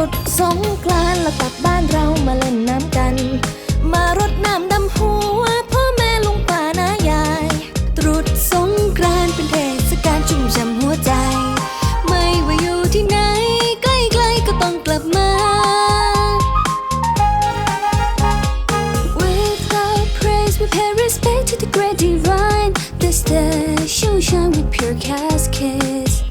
ยุดสงกรานแล้วกลับบ้านเรามาเล่นน้ำกัน มารดน้ำดำหัวพ่อแม่ลุงป้านายาย ตรุษสงกรานเป็นเทศกาลชุ่มช่ำหัวใจ ไม่ว่าอยู่ที่ไหน ใกล้ๆก็ต้องกลับมา With our praise we pay respect to the great divine This day shall shine with pure cascade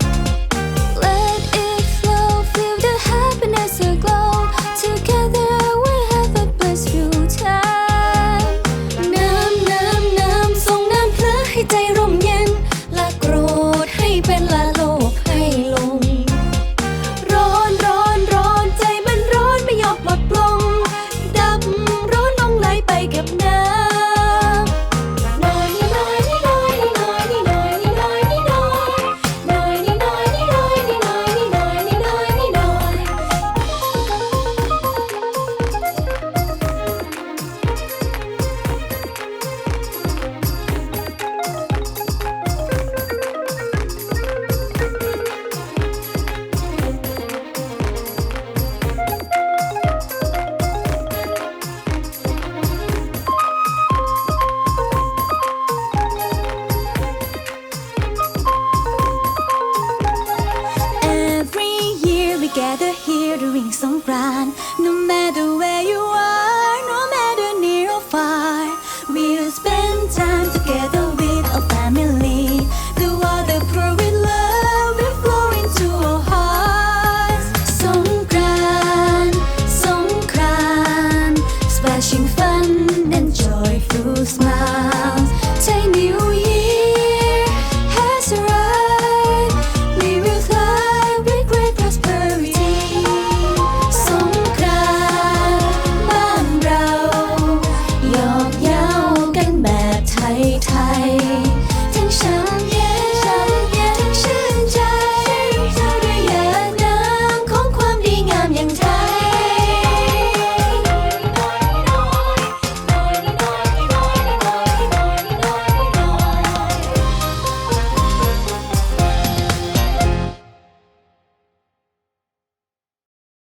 together.